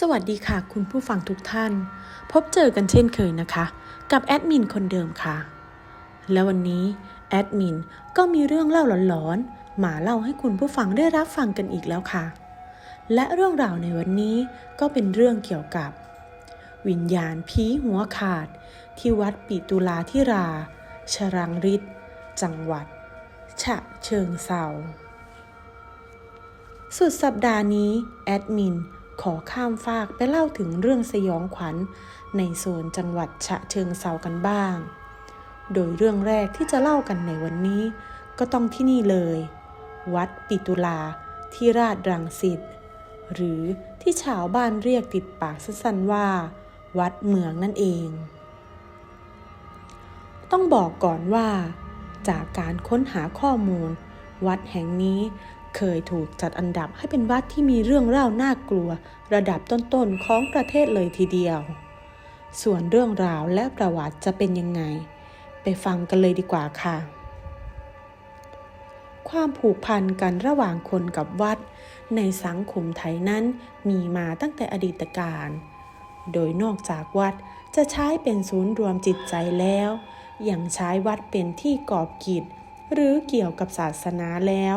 สวัสดีค่ะ คุณผู้ฟังทุกท่าน พบเจอกันเช่นเคยนะคะ กับแอดมินคนเดิมค่ะ และวันนี้แอดมินก็มีเรื่องเล่าหลอนๆมาเล่าให้คุณผู้ฟังได้รับฟังกันอีกแล้วค่ะ และเรื่องราวในวันนี้ก็เป็นเรื่องเกี่ยวกับ วิญญาณผีหัวขาด ที่วัดปิตุลาธิรา ชรังฤทธิ์จังหวัด ฉะเชิงเซาสุดสัปดาห์นี้แอดมิน ขอข้ามฟากไปเล่าถึงเรื่องสยองขวัญ ในโซนจังหวัดฉะเชิงเซากันบ้าง โดยเรื่องแรกที่จะเล่ากันในวันนี้ ก็ต้องที่นี่เลย วัดปิตุลาที่ราชรังสิต หรือที่ชาวบ้านเรียกติดปากสั้นๆว่า วัดเมืองนั่นเอง ต้องบอกก่อนว่า จากการค้นหาข้อมูล วัดแห่งนี้ เคยถูกจัดอันดับให้เป็นวัดที่มีเรื่องเล่าน่ากลัว ระดับต้นๆของประเทศเลยทีเดียว ส่วนเรื่องราวและประวัติจะเป็นยังไง ไปฟังกันเลยดีกว่าค่ะ ความผูกพันกันระหว่างคนกับวัด ในสังคมไทยนั้นมีมาตั้งแต่อดีตการ โดยนอกจากวัดจะใช้เป็นศูนย์รวมจิตใจแล้วยังใช้วัดเป็นที่กอบกิจหรือเกี่ยวกับศาสนาแล้ว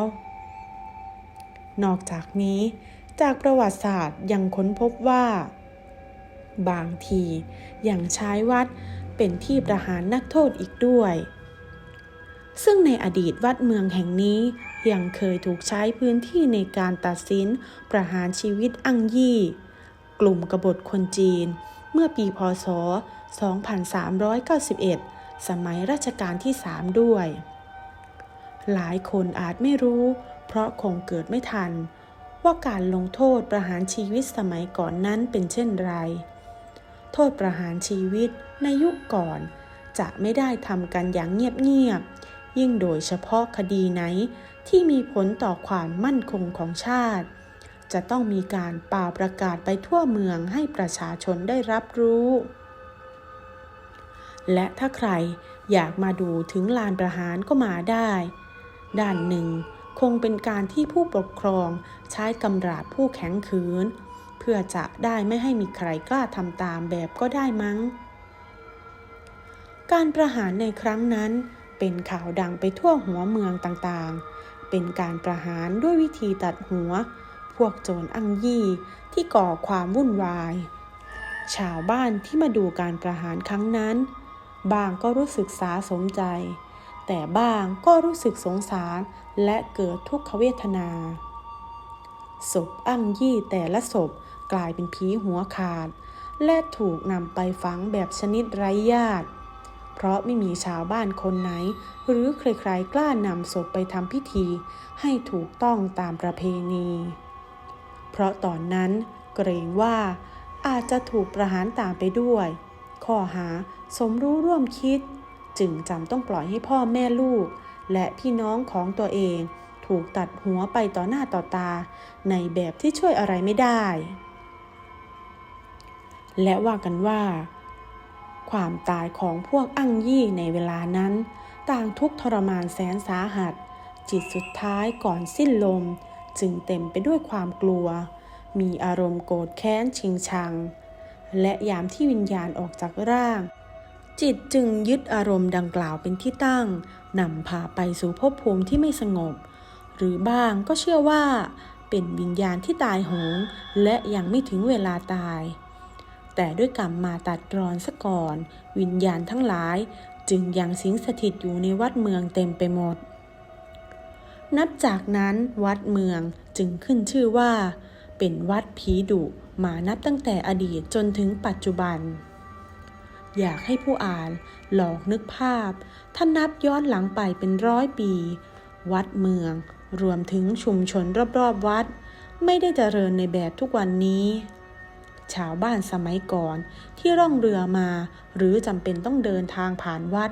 นอกจากนี้ จากประวัติศาสตร์ยังค้นพบว่า บางทียังใช้วัดเป็นที่ประหารนักโทษอีกด้วย ซึ่งในอดีตวัดเมืองแห่งนี้ยังเคยถูกใช้พื้นที่ในการตัดสินประหารชีวิตอังยี่ กลุ่มกบฏคนจีน เมื่อปีพศ 2391 สมัยรัชกาลที่ 3 ด้วย หลายคนอาจไม่รู้ ราะคงเกิดไม่ทัน ว่าการลงโทษประหารชีวิตสมัยก่อนนั้นเป็นเช่นไร โทษประหารชีวิตในยุคก่อน จะไม่ได้ทำกันอย่างเงียบๆ ยิ่งโดยเฉพาะคดีไหนที่มีผลต่อความมั่นคงของชาติ จะต้องมีการป่าประกาศไปทั่วเมืองให้ประชาชนได้รับรู้ และถ้าใครอยากมาดูถึงลานประหารก็มาได้ ด้านหนึ่ง คงเป็นการที่ผู้ปกครองใช้กำราบผู้แข็งขืน เพื่อจะได้ไม่ให้มีใครกล้าทำตามแบบก็ได้มั้ง การประหารในครั้งนั้นเป็นข่าวดังไปทั่วหัวเมืองต่างๆ เป็นการประหารด้วยวิธีตัดหัว พวกโจรอังยี่ที่ก่อความวุ่นวาย ชาวบ้านที่มาดูการประหารครั้งนั้น บางก็รู้สึกสาสมใจ แต่บ้างก็รู้สึกสงสารและเกิดทุกขเวทนา ศพอั้งยี่แต่ละศพกลายเป็นผีหัวขาด และถูกนำไปฝังแบบชนิดไร้ญาติ เพราะไม่มีชาวบ้านคนไหน หรือใครๆกล้านำศพไปทำพิธี ให้ถูกต้องตามประเพณี เพราะตอนนั้นเกรงว่าอาจจะถูกประหารตามไปด้วย ข้อหาสมรู้ร่วมคิด จึงจำต้องปล่อยให้พ่อแม่ลูก และพี่น้องของตัวเอง ถูกตัดหัวไปต่อหน้าต่อตา ในแบบที่ช่วยอะไรไม่ได้ และว่ากันว่า ความตายของพวกอั้งยี่ในเวลานั้น ต่างทุกข์ทรมานแสนสาหัส จิตสุดท้ายก่อนสิ้นลม จึงเต็มไปด้วยความกลัว มีอารมณ์โกรธแค้นชิงชัง และยามที่วิญญาณออกจากร่าง จิตจึงยึดอารมณ์ดังกล่าวเป็นที่ตั้งนำพาไปสู่ภพภูมิที่ไม่สงบ หรือบ้างก็เชื่อว่า เป็นวิญญาณที่ตายโหง และยังไม่ถึงเวลาตาย แต่ด้วยกรรมมาตัดรอนซะก่อน วิญญาณทั้งหลาย จึงยังสิงสถิตอยู่ในวัดเมืองเต็มไปหมด นับจากนั้นวัดเมืองจึงขึ้นชื่อว่า เป็นวัดผีดุมานับตั้งแต่อดีตจนถึงปัจจุบัน อยากให้ผู้อ่านหลอกนึกภาพถ้านับย้อนหลังไปเป็นร้อยปี วัดเมือง รวมถึงชุมชนรอบๆวัด ไม่ได้เจริญในแบบทุกวันนี้ ชาวบ้านสมัยก่อนที่ร่องเรือมา หรือจำเป็นต้องเดินทางผ่านวัด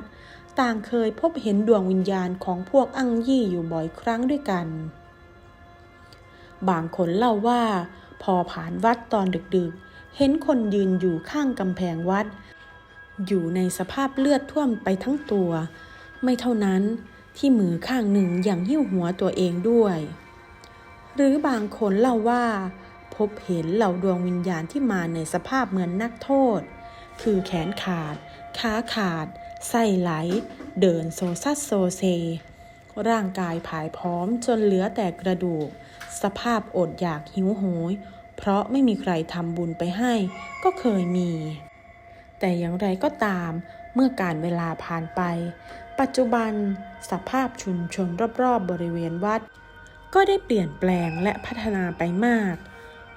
ต่างเคยพบเห็นดวงวิญญาณของพวกอังยี่อยู่บ่อยครั้งด้วยกัน บางคนเล่าว่า พอผ่านวัดตอนดึกๆเห็นคนยืนอยู่ข้างกำแพงวัด อยู่ในสภาพเลือดท่วมไปทั้งตัว ไม่เท่านั้นที่มือข้างหนึ่งยังหิ้วหัวตัวเองด้วย หรือบางคนเล่าว่า พบเห็นเหล่าดวงวิญญาณที่มาในสภาพเหมือนนักโทษ คือแขนขาด ขาขาด ไส้ไหล เดินโซซัดโซเซ ร่างกายผายพร้อมจนเหลือแต่กระดูก สภาพอดอยากหิวโหย เพราะไม่มีใครทำบุญไปให้ ก็เคยมี แต่อย่างไรก็ตามเมื่อการเวลาผ่านไป ปัจจุบันสภาพชุมชนรอบๆบริเวณวัด ก็ได้เปลี่ยนแปลงและพัฒนาไปมาก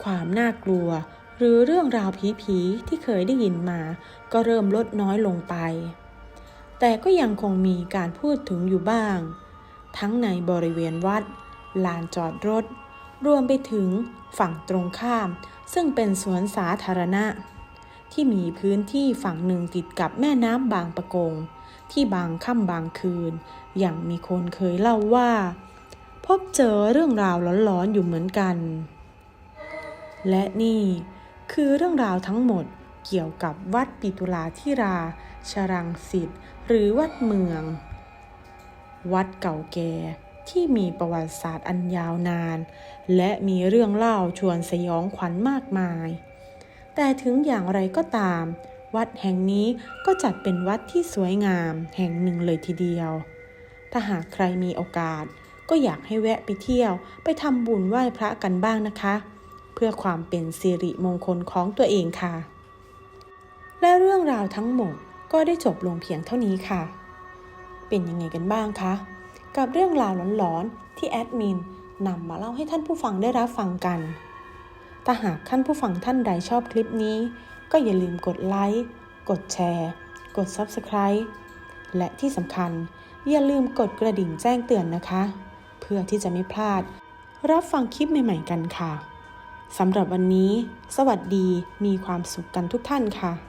ความน่ากลัวหรือเรื่องราวผีๆที่เคยได้ยินมา ก็เริ่มลดน้อยลงไป แต่ก็ยังคงมีการพูดถึงอยู่บ้าง ทั้งในบริเวณวัด ลานจอดรถ รวมไปถึงฝั่งตรงข้าม ซึ่งเป็นสวนสาธารณะ ที่มีพื้นที่ฝั่งหนึ่งติดกับแม่น้ำบางปะกง ที่บางค่ำบางคืน อย่างมีคนเคยเล่าว่า พบเจอเรื่องราวหลอนๆอยู่เหมือนกัน และนี่คือเรื่องราวทั้งหมดเกี่ยวกับวัดปิตุลาธิราชรังสิทธิ์หรือวัดเมือง วัดเก่าแก่ที่มีประวัติศาสตร์อันยาวนาน และมีเรื่องเล่าชวนสยองขวัญมากมาย แต่ถึงอย่างไรก็ตาม วัดแห่งนี้ก็จัดเป็นวัดที่สวยงามแห่งหนึ่งเลยทีเดียว ถ้าหากใครมีโอกาส ก็อยากให้แวะไปเที่ยว ไปทำบุญไหว้พระกันบ้างนะคะ เพื่อความเป็นสิริมงคลของตัวเองค่ะ และเรื่องราวทั้งหมดก็ได้จบลงเพียงเท่านี้ค่ะ เป็นยังไงกันบ้างคะกับเรื่องราวหลอนๆที่แอดมินนำมาเล่าให้ท่านผู้ฟังได้รับฟังกัน ถ้าหากท่านผู้ฟังท่านใดชอบคลิปนี้ ก็อย่าลืมกดไลค์ กดแชร์ กด Subscribe และที่สำคัญ อย่าลืมกดกระดิ่งแจ้งเตือนนะคะ เพื่อที่จะไม่พลาด รับฟังคลิปใหม่ ๆ กันค่ะสำหรับวันนี้ สวัสดีมีความสุขกันทุกท่านค่ะ